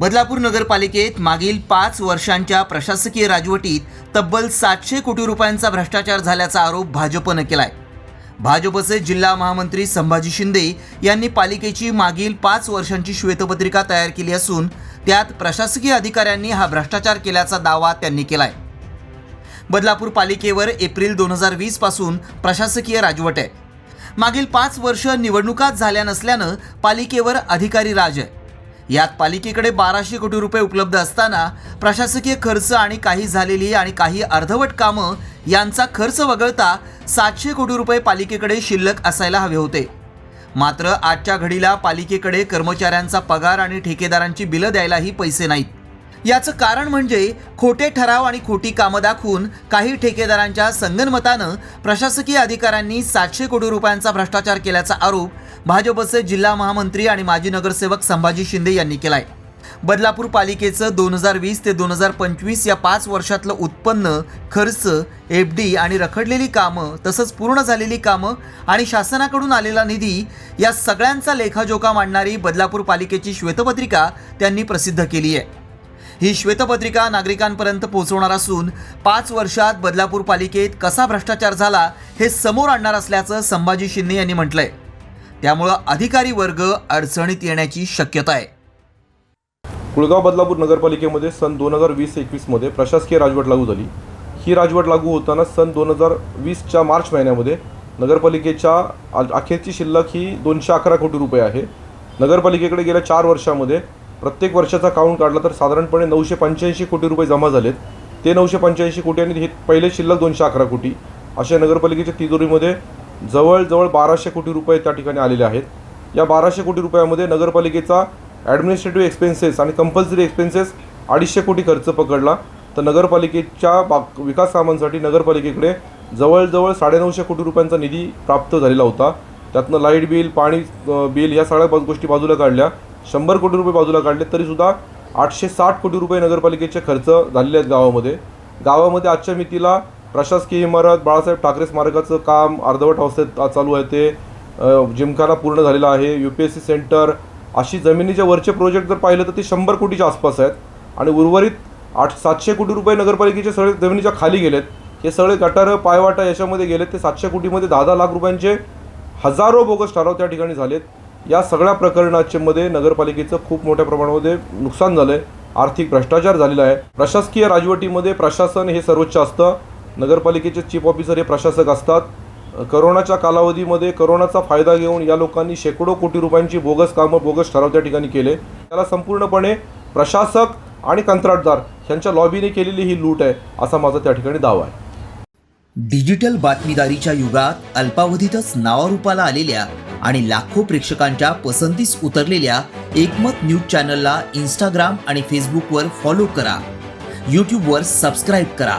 बदलापूर नगरपालिकेत मागील पाच वर्षांच्या प्रशासकीय राजवटीत तब्बल सातशे कोटी रुपयांचा भ्रष्टाचार झाल्याचा आरोप भाजपनं केलाय. भाजपचे जिल्हा महामंत्री संभाजी शिंदे यांनी पालिकेची मागील पाच वर्षांची श्वेतपत्रिका तयार केली असून त्यात प्रशासकीय अधिकाऱ्यांनी हा भ्रष्टाचार केल्याचा दावा त्यांनी केलाय. बदलापूर पालिकेवर एप्रिल दोन हजार वीसपासून प्रशासकीय राजवट आहे. मागील पाच वर्ष निवडणुकाच झाल्या नसल्यानं पालिकेवर अधिकारी राज आहे. यात पालिकेकडे बाराशे कोटी रुपये उपलब्ध असताना प्रशासकीय खर्च आणि काही झालेली आणि काही अर्धवट कामं यांचा खर्च वगळता सातशे कोटी रुपये पालिकेकडे शिल्लक असायला हवे होते. मात्र आजच्या घडीला पालिकेकडे कर्मचाऱ्यांचा पगार आणि ठेकेदारांची बिलं द्यायलाही पैसे नाहीत. याचं कारण म्हणजे खोटे ठराव आणि खोटी कामं दाखवून काही ठेकेदारांच्या संगनमतानं प्रशासकीय अधिकाऱ्यांनी सातशे कोटी रुपयांचा भ्रष्टाचार केल्याचा आरोप भाजपचे जिल्हा महामंत्री आणि माजी नगरसेवक संभाजी शिंदे यांनी केलाय. बदलापूर पालिकेचं दोन हजार वीस ते दोन हजार पंचवीस या पाच वर्षातलं उत्पन्न खर्च एफ डी आणि रखडलेली कामं तसंच पूर्ण झालेली कामं आणि शासनाकडून आलेला निधी या सगळ्यांचा लेखाजोखा मांडणारी बदलापूर पालिकेची श्वेतपत्रिका त्यांनी प्रसिद्ध केली आहे. ही श्वेतपत्रिका नागरिकांपर्यंत पोहोचवणार असून पाच वर्षात बदलापूर पालिकेत कसा भ्रष्टाचार झाला हे समोर आणणार असल्याचं संभाजी शिंदे यांनी म्हटलंय. त्यामुळं अधिकारी वर्ग अडचणीत येण्याची शक्यता आहे. कुळगाव बदलापूर नगरपालिकेमध्ये सन दोन हजार वीस एकवीसमध्ये प्रशासकीय राजवट लागू झाली. ही राजवट लागू होताना सन दोन हजार वीसच्या मार्च महिन्यामध्ये नगरपालिकेच्या अखेरची शिल्लक ही दोनशे अकरा कोटी रुपये आहे. नगरपालिकेकडे गेल्या चार वर्षामध्ये प्रत्येक वर्षाचा काउंट काढला तर साधारणपणे नऊशे पंच्याऐंशी कोटी रुपये जमा झालेत. ते नऊशे पंच्याऐंशी कोटी आणि हे पहिले शिल्लक दोनशे अकरा कोटी अशा नगरपालिकेच्या तिजोरीमध्ये जवळजवळ बाराशे कोटी रुपये त्या ठिकाणी आलेले आहेत. या बाराशे कोटी रुपयामध्ये नगरपालिकेचा ॲडमिनिस्ट्रेटिव्ह एक्सपेन्सेस आणि कंपल्सरी एक्सपेन्सेस अडीचशे कोटी खर्च पकडला. तर नगरपालिकेच्या बा विकास कामांसाठी नगरपालिकेकडे जवळजवळ साडेनऊशे कोटी रुपयांचा निधी प्राप्त झालेला होता. त्यातनं लाइट बिल पाणी बिल ह्या सगळ्या गोष्टी बाजूला काढल्या. शंभर कोटी रुपये बाजूला काढले तरीसुद्धा आठशे साठ कोटी रुपये नगरपालिकेचे खर्च झालेले आहेत गावामध्ये. गावामध्ये आजच्या मितीला प्रशासकीय इमारत बाळासाहेब ठाकरे स्मारकाचं काम अर्धवट अवस्थेत चालू आहे. ते जिमखाना पूर्ण झालेला आहे. U P S C centre अशी जमिनीच्या वरचे प्रोजेक्ट जर पाहिलं तर ते शंभर कोटीच्या आसपास आहेत. आणि उर्वरित आठ सातशे कोटी रुपये नगरपालिकेचे सगळे जमिनीच्या खाली गेलेत. हे सगळे गटारं पायवाटा याच्यामध्ये गेलेत. ते सातशे कोटीमध्ये दहा दहा लाख रुपयांचे हजारो बोगस ठराव त्या ठिकाणी झालेत. या सगळ्या प्रकरणाच्यामध्ये मध्ये नगरपालिकेचं खूप मोठ्या प्रमाणामध्ये नुकसान झालं आहे आर्थिक भ्रष्टाचार झालेला आहे. प्रशासकीय राजवटीमध्ये प्रशासन हे सर्वोच्च असतं. नगरपालिकेचे चीफ ऑफिसर हे प्रशासक असतात. करोनाच्या कालावधीमध्ये करोनाचा फायदा घेऊन या लोकांनी शेकडो कोटी रुपयांची बोगस कामं बोगस ठराव त्या ठिकाणी केले. त्याला संपूर्णपणे प्रशासक आणि कंत्राटदार यांच्या लॉबीने केलेली ही लूट आहे असा माझा त्या ठिकाणी दावा आहे. डिजिटल बातमीदारीच्या युगात अल्पावधीतच नावारूपाला आलेल्या आणि लाखो प्रेक्षकांच्या पसंतीस उतरलेल्या एकमत न्यूज चॅनलला इंस्टाग्राम आणि फेसबुकवर फॉलो करा. यूट्यूबवर सबस्क्राईब करा.